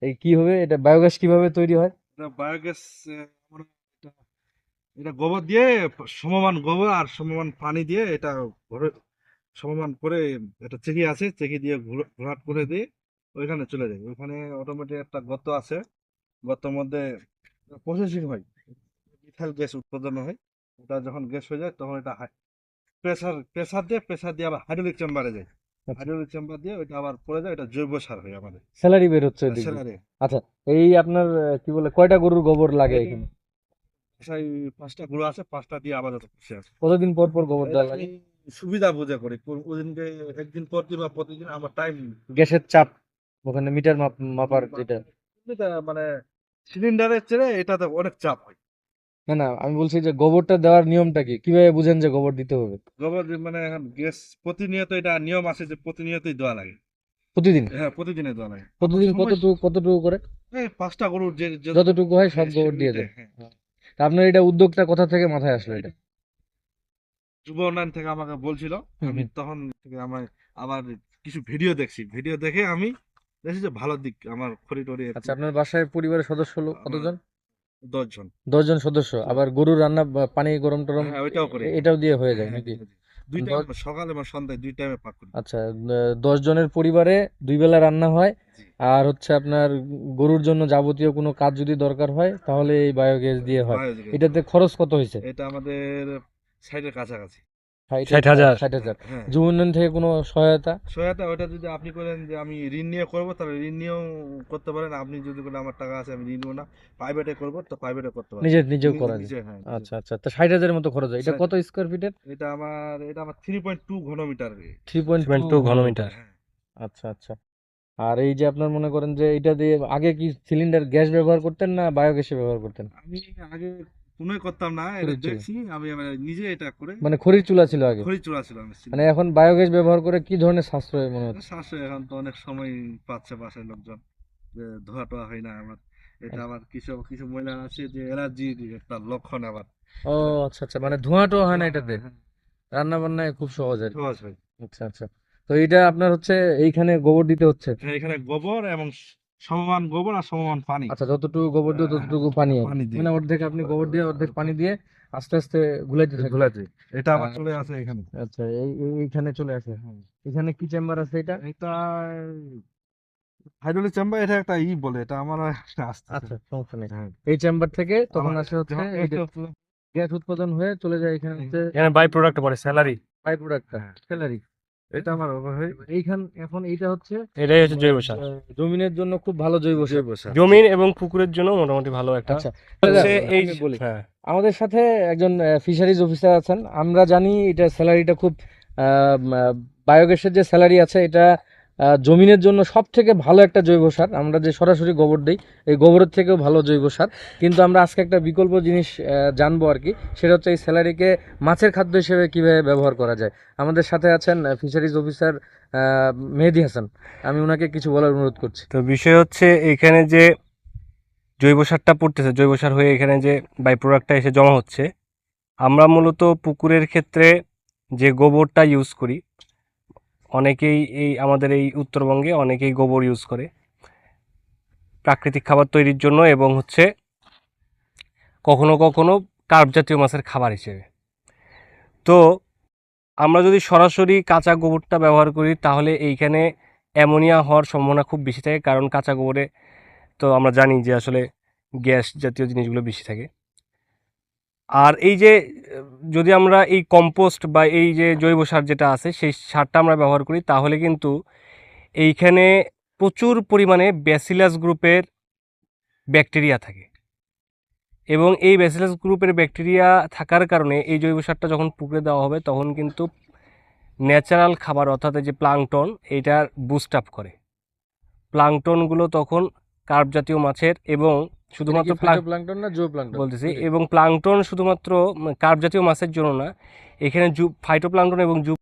এই কি হবে? এটা বায়োগ্যাস কীভাবে তৈরি হয়? এটা বায়োগ্যাস এটা গোবর দিয়ে সমমান গোবর আর সমমান পানি দিয়ে এটা সমমান করে এটা চেকি আছে চেকি দিয়ে ঘুর- ঘোরাট করে দিয়ে ওইখানে চলে যায়। ওইখানে অটোমেটিক একটা গর্ত আছে। গর্তের মধ্যে প্রসেসিং হয়। মিথাইল গ্যাস উৎপাদন হয়। ওটা যখন গ্যাস হয়ে যায় তখন এটা প্রেসার প্রেসার দিয়ে প্রেসার দিয়ে আবার হাইড্রোলিক চেম্বারে যায়। হাইড্রোলিক চেম্বার দিয়ে ওইটা আবার পড়ে যায় এটা জৈব সার হয় আমাদের। স্যালারি বের হচ্ছে দিয়ে। এই আপনার কি বলে কয়টা গরুর গোবর লাগে এখানে? সেই পাঁচটা গুঁড়ো আছে পাঁচটা দিয়ে খুশি আছে। কতদিন পর পর গোবর দেওয়া লাগে? সুবিধা বুঝে করি ওদিনকে একদিন পর দিন বা প্রতিদিন আমার টাইম গ্যাসের চাপ ওখানে মিটার মাপ মাপার যেটা। মানে সিলিন্ডারের চেয়ে এটাতে অনেক চাপ হয়। না না আমি বলছি যে গোবরটা দেওয়ার নিয়মটা কি? কীভাবে বুঝেন যে গোবর দিতে হবে? গোবর মানে এখন গ্যাস প্রতিনিয়ত এটা নিয়ম আছে যে প্রতিনিয়তই দেওয়া লাগে। প্রতিদিন? হ্যাঁ প্রতিদিনে দেওয়া লাগে। প্রতিদিন কতটুকু কতটুকু করে? এই পাঁচটা গরুর যে যতটুকু হয় সব হ্যাঁ, গোবর দিয়ে দেয় হ্যাঁ। তা আপনার এটা উদ্যোগটা কোথা থেকে মাথায় আসলো এটা? যুব উন্নয়ন থেকে আমাকে বলছিল। আমি তখন থেকে আমার আবার কিছু ভিডিও দেখছি। ভিডিও দেখে আমি দেখছি যে ভালো দিক আমার খড়ি টড়ি আচ্ছা আপনার বাসায় পরিবারের সদস্য হলো কতজন? দশজন। দশজন সদস্য আবার গরুর রান্না পানি গরম টরম হ্যাঁ ওইটাও করি। এটাও দিয়ে হয়ে যায় হ্যাঁ, নাকি? দুই টাইম সকাল এবং সন্ধ্যায় দুই টাইমে পাক করি। আচ্ছা দশ জনের পরিবারে দুই বেলা রান্না হয় আর হচ্ছে আপনার গরুর জন্য যাবতীয় কোনো কাজ যদি দরকার হয় তাহলে এই বায়োগ্যাস দিয়ে হয়। এটাতে খরচ কত হয়েছে? এটা আমাদের সাইডের কাছাকাছি। ষাট হাজার। ষাট হাজার। যুব উন্নয়ন থেকে কোনো সহায়তা? সহায়তা ওটা যদি আপনি করেন যে আমি ঋণ নিয়ে করব তাহলে ঋণ নিয়েও করতে পারেন। আপনি যদি বলেন আমার টাকা আছে আমি ঋণ নেব না। প্রাইভেটে করব তো প্রাইভেটে করতে পারেন। নিজে নিজেও করা যায়। নিজে, হ্যাঁ। আচ্ছা আচ্ছা তো ষাট হাজারের মতো খরচ হয়। এটা কত স্কোয়ার ফিটের এটা আমার এটা আমার থ্রি পয়েন্ট টু ঘনমিটার থ্রি পয়েন্ট টু ঘনমিটার। আচ্ছা আচ্ছা। আর এই যে আপনার মনে করেন যে এটা দিয়ে আগে কি সিলিন্ডার গ্যাস ব্যবহার করতেন না বায়োগ্যাসে ব্যবহার করতেন? আমি আগে কোনোই করতাম না এটা দেখছি আমি নিজে এটা করে মানে খড়ির চুলা ছিল আগে? খড়ি চূড়া ছিল আমি মানে এখন বায়োগ্যাস ব্যবহার করে কি ধরনের সাশ্রয় মনে হচ্ছে? শ্বাসে এখন তো অনেক সময় পাচ্ছে বাসায় লোকজন যে ধোয়া টোয়া হয় না আমার। এটা। আবার কিছু কিছু মহিলা আছে যে অ্যালার্জির একটা লক্ষণ আবার ও আচ্ছা আচ্ছা মানে ধোঁয়া টোয়া হয় না এটাতে? রান্না বান্নায় খুব সহজ আর সহজ হয়। আচ্ছা আচ্ছা। তো এটা আপনার হচ্ছে এইখানে গোবর দিতে হচ্ছে? হ্যাঁ, এখানে গোবর এবং সমমান গোবর আর সমমান পানি। আচ্ছা যতটুকু গোবর দিয়ে ততটুকু পানি। পানি মানে অর্ধেক আপনি গোবর দিয়ে অর্ধেক পানি দিয়ে আস্তে আস্তে গুলাইতে থাকেন। ধুলাতে এটা আবার চলে আসে এখানে। আচ্ছা এই এই- এইখানে চলে আসে। এখানে কি চেম্বার আছে এটা? এটা হাইড্রোলিক চেম্বার এটা একটা ই বলে এটা আমার আসতে আচ্ছা সমস্যা নেই। হ্যাঁ। এই চেম্বার থেকে তখন আমার আসে হচ্ছে এই গ্যাস উৎপাদন হয়ে চলে যায় এখানে হচ্ছে এখানে বাই প্রোডাক্ট পড়ে স্যালারি বাই প্রোডাক্টটা হ্যাঁ। স্যালারি এটা আমার এইখান এখন এটা হচ্ছে এটাই হচ্ছে জৈব সার। জমিনের জন্য খুব ভালো জৈব সার। জৈব সার। জমিন এবং পুকুরের জন্য মোটামুটি ভালো একটা। আচ্ছা এই বলি। হ্যাঁ। আমাদের সাথে একজন ফিশারিজ অফিসার আছেন। আমরা জানি এটা স্যালারিটা খুব বায়োগ্যাসের যে স্যালারি আছে এটা জমিনের জন্য সব থেকে ভালো একটা জৈব সার, আমরা যে সরাসরি গোবর দিই, এই গোবরের থেকেও ভালো জৈব সার। কিন্তু আমরা আজকে একটা বিকল্প জিনিস জানব আর কি, সেটা হচ্ছে এই স্যালারিকে মাছের খাদ্য হিসেবে কীভাবে ব্যবহার করা যায়। আমাদের সাথে আছেন ফিশারিজ অফিসার মেহেদি হাসান। আমি ওনাকে কিছু বলার অনুরোধ করছি। তো বিষয় হচ্ছে, এখানে যে জৈব সারটা পড়তেছে, জৈব সার হয়ে এখানে যে বাই প্রোডাক্টটা এসে জমা হচ্ছে, আমরা মূলত পুকুরের ক্ষেত্রে যে গোবরটা ইউজ করি অনেকেই এই আমাদের এই উত্তরবঙ্গে অনেকেই গোবর ইউজ করে। প্রাকৃতিক খাবার তৈরির জন্য এবং হচ্ছে কখনো কখনো কার্প জাতীয় মাছের খাবার হিসেবে। তো আমরা যদি সরাসরি কাঁচা গোবরটা ব্যবহার করি, তাহলে এইখানে অ্যামোনিয়া হওয়ার সম্ভাবনা খুব বেশি থাকে, কারণ কাঁচা গোবরে তো আমরা জানি যে আসলে গ্যাস জাতীয় জিনিসগুলো বেশি থাকে। আর এই যে যদি আমরা এই কম্পোস্ট বা এই যে জৈব সার যেটা আছে, সেই সারটা আমরা ব্যবহার করি, তাহলে কিন্তু এইখানে প্রচুর পরিমাণে ব্যাসিলাস গ্রুপের ব্যাকটেরিয়া থাকে। এবং এই ব্যাসিলাস গ্রুপের ব্যাকটেরিয়া থাকার কারণে এই জৈব সারটা যখন পুকুরে দেওয়া হবে, তখন কিন্তু ন্যাচারাল খাবার, অর্থাৎ যে প্লাংটন এইটার বুস্ট আপ করে। প্লাংটনগুলো তখন কার্প জাতীয় মাছের এবং শুধুমাত্র প্লাঙ্কটন না জো প্লাংটন? বলতেছি এবং প্লাংটন শুধুমাত্র কার্প জাতীয় মাছের জন্য না এখানে জু ফাইটোপ্লাঙ্কটন এবং জু